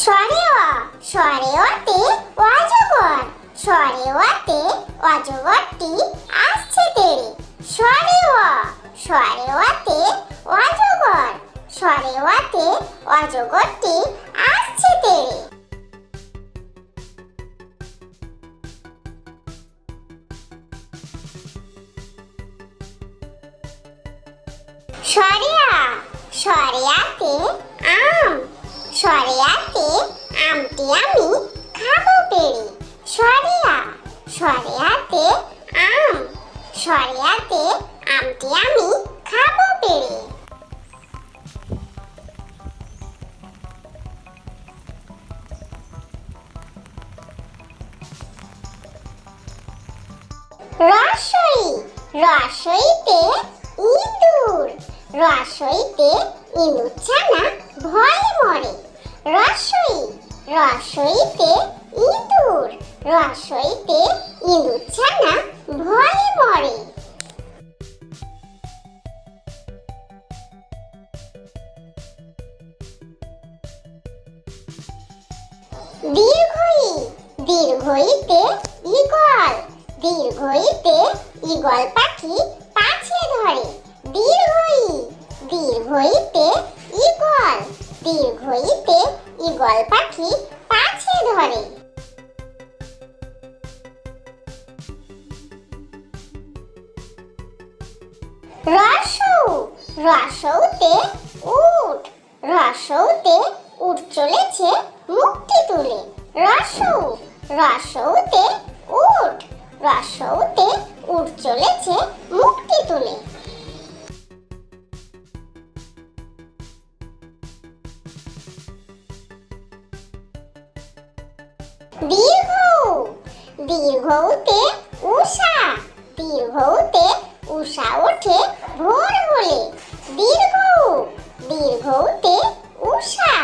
স্বরে অ স্বরে অতে অজগর স্বরে অতে অজগরটি আসছে তেড়ে। স্বরে অ স্বরে অতে অজগর স্বরে অতে অজগরটি আসছে তেড়ে। সরিয়া, সরিয়াতে আম সরিয়াতে আমটি আমি খাব পেরে সরিয়া সরিয়াতে আম। সরিয়াতে আমটি আমি খাব পেরে রসই, রসইতে ইঁদুর। রসইতে ইঁদুর ছানা ভয়ে মরে। রসই, রসইতে ইঁদুর। রসইতে ইঁদুর ছানা ভয়ে মরে। দীর্ঘই, দীর্ঘইতে ইগল দীর্ঘইতে ইগল পাখি পাছে ধরে। দীর্ঘই দীর্ঘইতে ইগল দীর্ঘইতে ইগল পাখি পাছে ধরে। রসৌ রসৌতে উট রসৌতে উট চলেছে মুক্তি তুলে। রসৌ রসৌতে উট রসৌতে উট চলেছে মুক্তি তুলে। দীর্ঘতে উষা। দীর্ঘতে উষা ওঠে ভোর হলে। দীর্ঘ দীর্ঘতে উষা।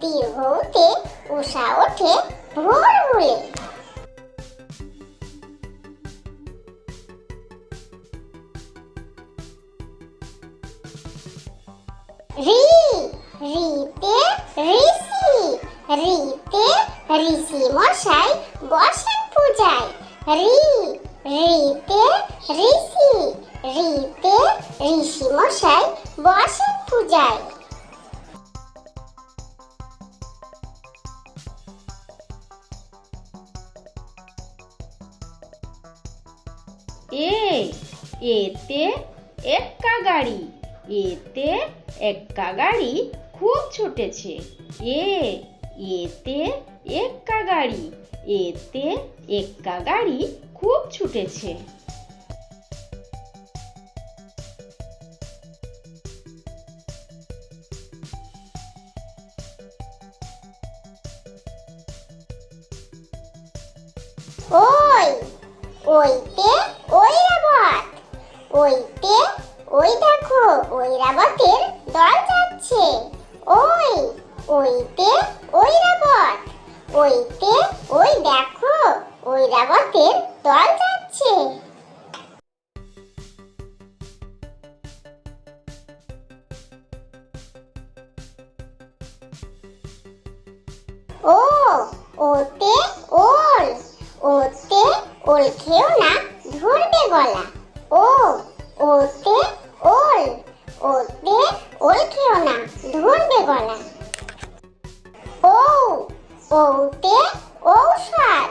দীর্ঘতে উষা ওঠে ভোর হলে। রি, রিতে ঋষি। রিতে ঋষি মশাই বসেন পূজায়। রি রিতে ঋষি রিতে ঋষি মশাই বসেন পূজায়। এ এতে এক্কা গাড়ি, এতে এক্কা গাড়ি খুব ছুটেছে। এ, এতে এক্কা গাড়ি। এতে এক্কা গাড়ি খুব ছুটেছে। ওই, ওইতে ঐরাবত ওইতে ওই দেখো, ওই ঐরাবতের দল যাচ্ছে। ওই, ওইতে ঐরাবত ওইতে ওই দেখো ঐরাবতের দল যাচ্ছে। ও, ওতে ওল ওতে ওল খেও না, ধরবে গলা। ও, ওতে ওল ওতে ওল খেও না, ধরবে গলা। ও, ওতে ঔষধ।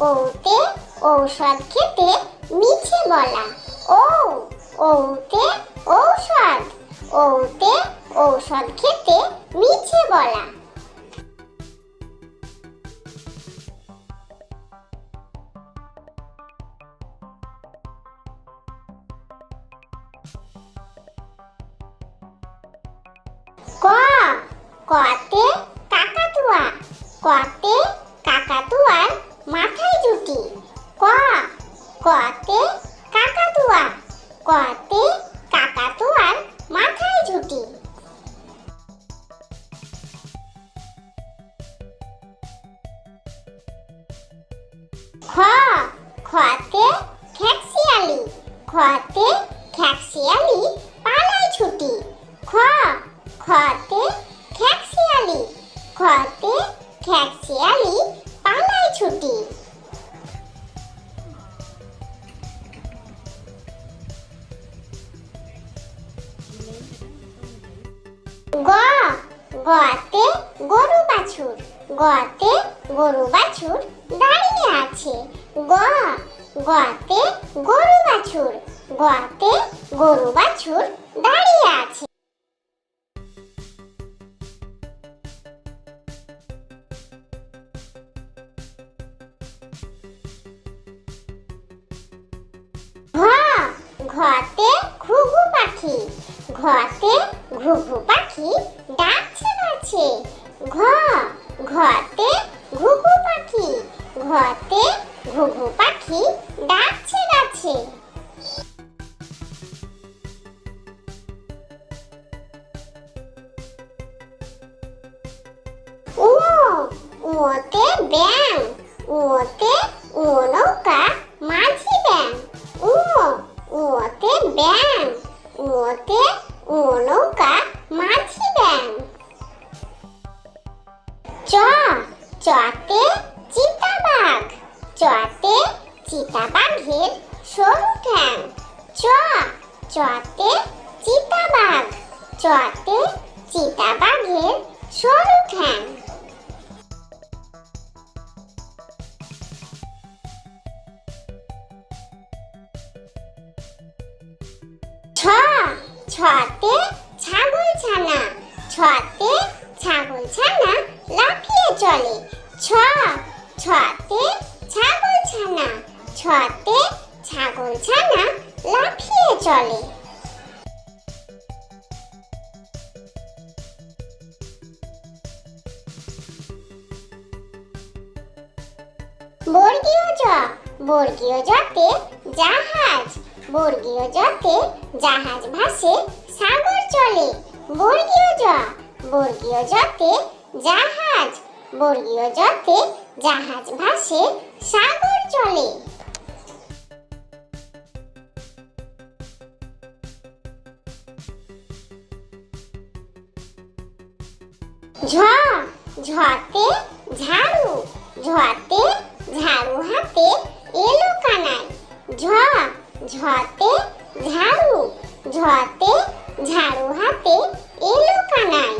ওতে ঔষধ খেতে মিছে বলা। ও ওতে ঔষধ। ওতে ঔষধ খেতে মিছে বলা। ক, কতে কাকাতুয়া কতে কাকাতুয়ার মাথায় জুটি ক, কতে কাকাতুয়া কতে কাকাতুয়ার মাথায় ঝুটি খ, খতে খ্যাকশিয়ালি খতে খ্যাকশিয়ালি পালায় ছুটি। খ, খতে খ্যাকশিয়ালি খতে ছুটি। গতে গরু বাছুর গতে গরু বাছুর দাঁড়িয়ে আছে। গ গতে গরু বাছুর গতে গরু বাছুর দাঁড়িয়ে আছে। পাখি। ঘতে ঘুঘু পাখি ডাকছে গাছে। ঘ ঘতে ঘুঘু পাখি। ঘতে ঘুঘু পাখি ডাকছে গাছে। ও ওতে ব্যাং চতে চিতাবাঘের সরু ঠ্যাং। ছ ছাগল ছানা ছতে ছাগল ছানা লাফিয়ে চলে। ছ ছতে ছাগল ছানা ছতে ছাগল ছানা লাফিয়ে চলে। বর্গীয় জ। বর্গীয় জতে জাহাজ। বর্গীয় জতে জাহাজ ভাসে, সাগর চলে। বর্গীয় জ। বর্গীয় জতে জাহাজ। বর্গীয় জতে জাহাজ ভাসে, সাগর চলে। ঝ। ঝতে ঝাড়ু। ঝতে ঝতে ঝাড়ু ঝতে ঝাড়ু হাতে এলো কানাই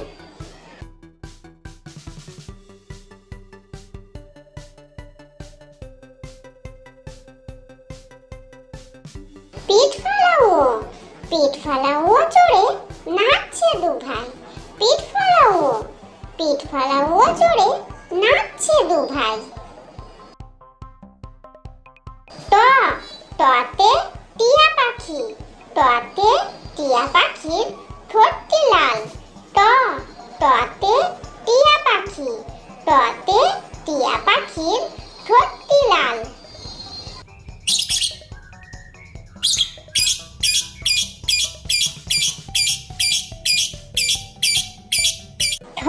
টতে টিয়া পাখির ঠোঁটটি লাল। ট টতে টিয়া পাখি টতে টিয়া পাখির ঠোঁটটি লাল। ঠ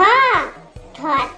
ঠতে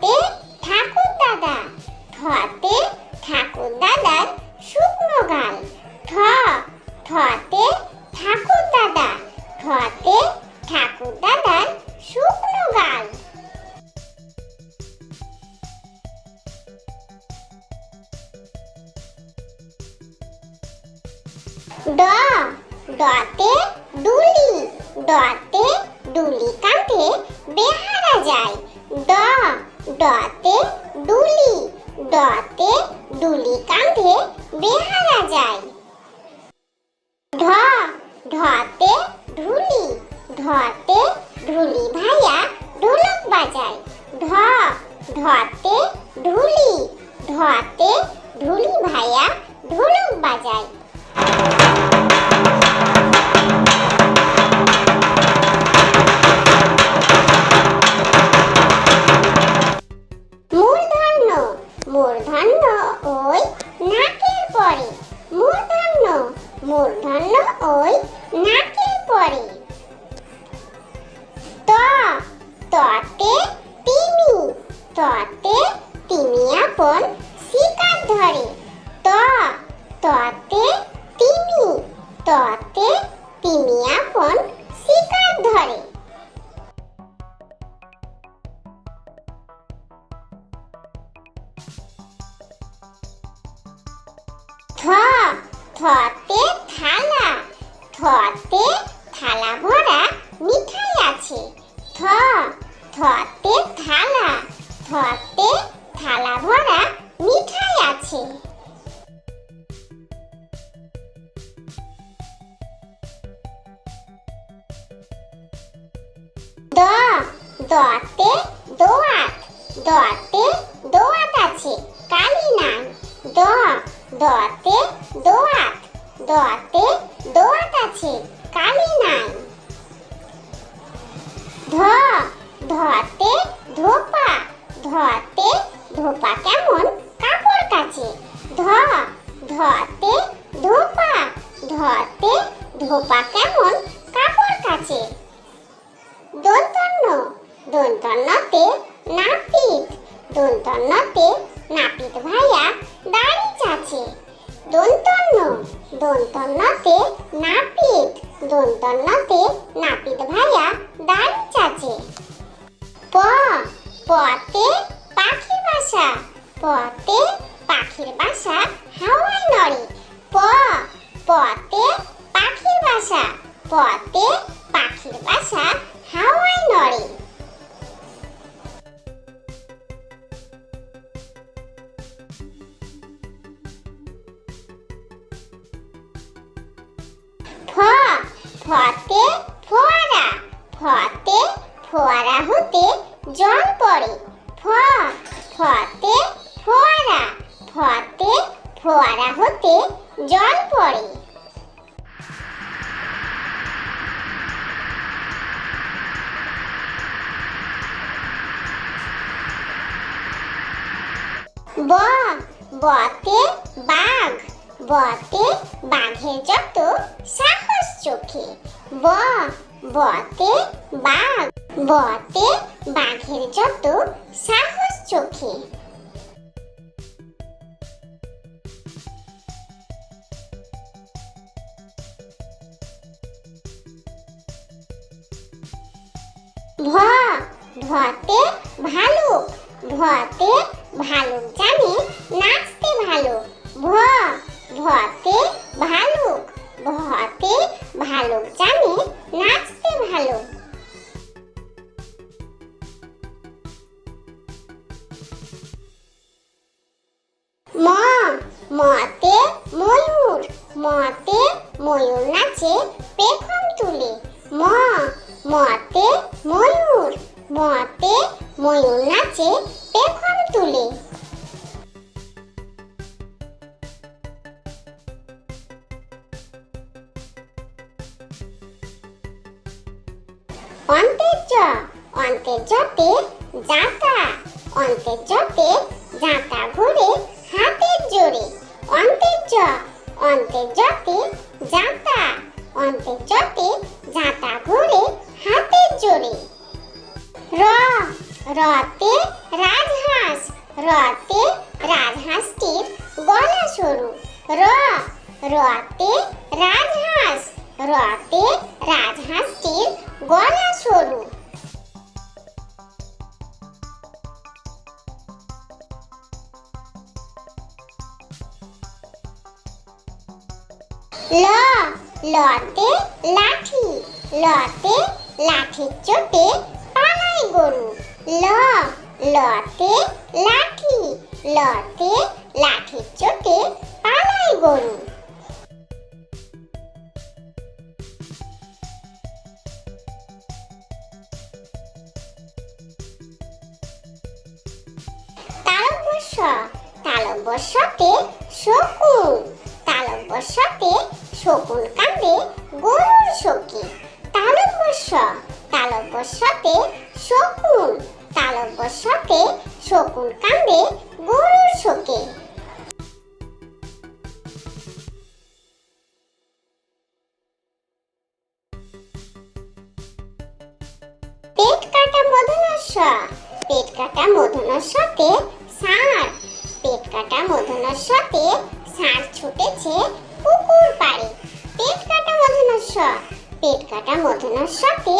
ঢতে ঢুলি ঢতে ঢুলি ভাইয়া ঢোলক বাজায়। ঢ ঢতে ঢুলি ঢতে ঢুলি ভাইয়া ঢোলক বাজায়। আপন শিকার ধরে। ত, ততে তিমি। ততে তিমি আপন শিকার ধরে। থ থতে থালা। থতে থালা ভরা মিঠাই আছে। থ থতে থালা। থতে থালা ভরা মিঠাই আছে। দ, দতে দোয়াত দতে দোয়াত আছে, কালি নাই। দ, দতে দোয়াত দতে দোয়াত আছে, কালি নাই। ধ ধোপা roubar até a পাখির বাসা হাওয়ায় নড়ে। প পতে পাখির বাসা পতে পাখির বাসা হাওয়ায় নড়ে। ফ, ফতে ফোয়ারা ফতে ফোয়ারা হতে জল পড়ে। ফ, ফতে ফোয়ারা ফতে ফোয়ারা হতে জল পড়ে। ব, বতে বাঘ, বতে বাঘের যত সাহস চোখে। ব, বতে বাঘ, বতে বাঘের যত সাহস চোখে। ভ ভতে ভালুক ভতে ভালুক জানে নাচতে ভালো, ভ ভতে ভালুক ভতে ভালুক জানে নাচতে ভালো। ম, মতে ময়ূর মতে ময়ূর নাচে পেখম তুলে। ম, মতে নাচে পেখম রতে রাজহাঁস রতে রাজহাঁসটির গলা সরু। র রতে রাজহাঁস রতে রাজহাঁসটির গলা সরু। ল, লতে লাঠি, লতে লাঠির চোটে পালায় গরু। ল, লতে লাঠি, লতে লাঠির চোটে পালায় গরু। তালব্যস্য তালব্যস্যতে শকুন তালব্যস্যতে শকুন কাঁদে গরুর শোকে। তালব্যস্য তালব্যস্যতে শকুন তালব্যস্যতে শকুন কাঁদে গরুর শোকে। পেট কাটা মধুনস্য পেট কাটা মধুনস্যতে ষাঁড় পেট কাটা মধুনস্যতে ষাঁড় ছুটেছে পুকুর পাড়ে। পেট কাটা মধুনস্য পেট কাটা মধুনস্যতে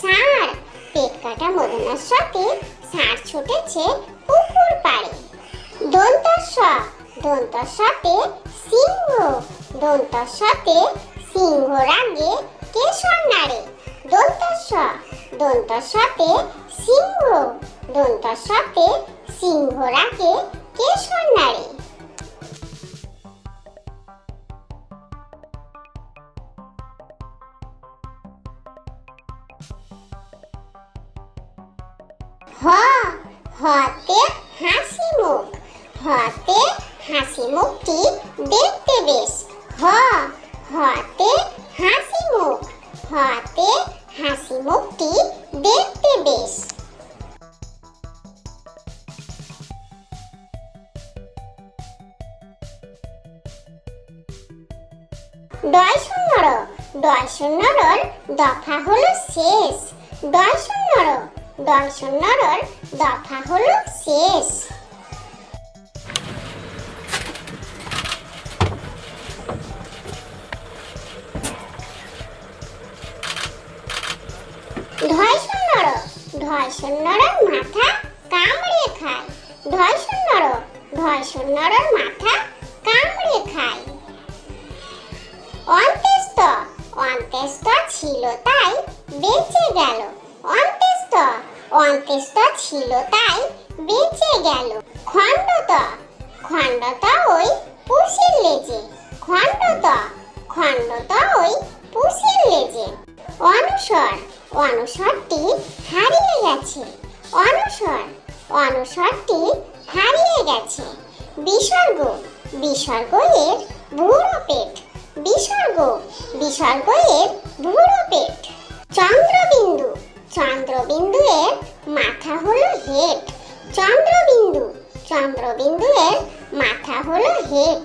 ষাঁড় পেট কাটা মদনার সাথে ষাঁড় ছুটেছে পুকুর পাড়ে। দন্তস্য দন্তস্যতে সিংহ দন্তস্যতে সিংহ রাগে কেশর নাড়ে। দন্তস্য দন্তস্বতে সিংহ দন্তস্বতে সিংহ রাখে কেশর নাড়ে। হ হতে হাসি মুখ হতে হাসি মুখটি দেখতে বেশ হ হতে ডয় শূন্যর দফা হলো শেষ। ঢয় শূন্যর মাথা কামড়ে খায়। ঢয় শূন্যর ঢয় শূন্যর মাথা কামড়ে খায়। অন্ত্যেষ্ট অন্ত্যেষ্ট ছিল তাই বেঁচে গেল। অন্ত্যেষ্ট অন্ত্যেষ্ট ছিল, তাই বেঁচে গেল। খণ্ডত খণ্ডত ওই পুষির লেজে। খণ্ডত খণ্ডত ওই পুষির লেজে। অনুসর, অনুসরটি হারিয়ে গেছে। অনুসর, অনুসরটি হারিয়ে গেছে। বিসর্গ বিসর্গ এর বুড়ো পেট। বিসর্গ বিসর্গ এর বুড়ো পেট। চন্দ্রবিন্দু চন্দ্রবিন্দু এর মাথা হলো হেড। চন্দ্রবিন্দু চন্দ্রবিন্দু এর মাথা হলো হেড।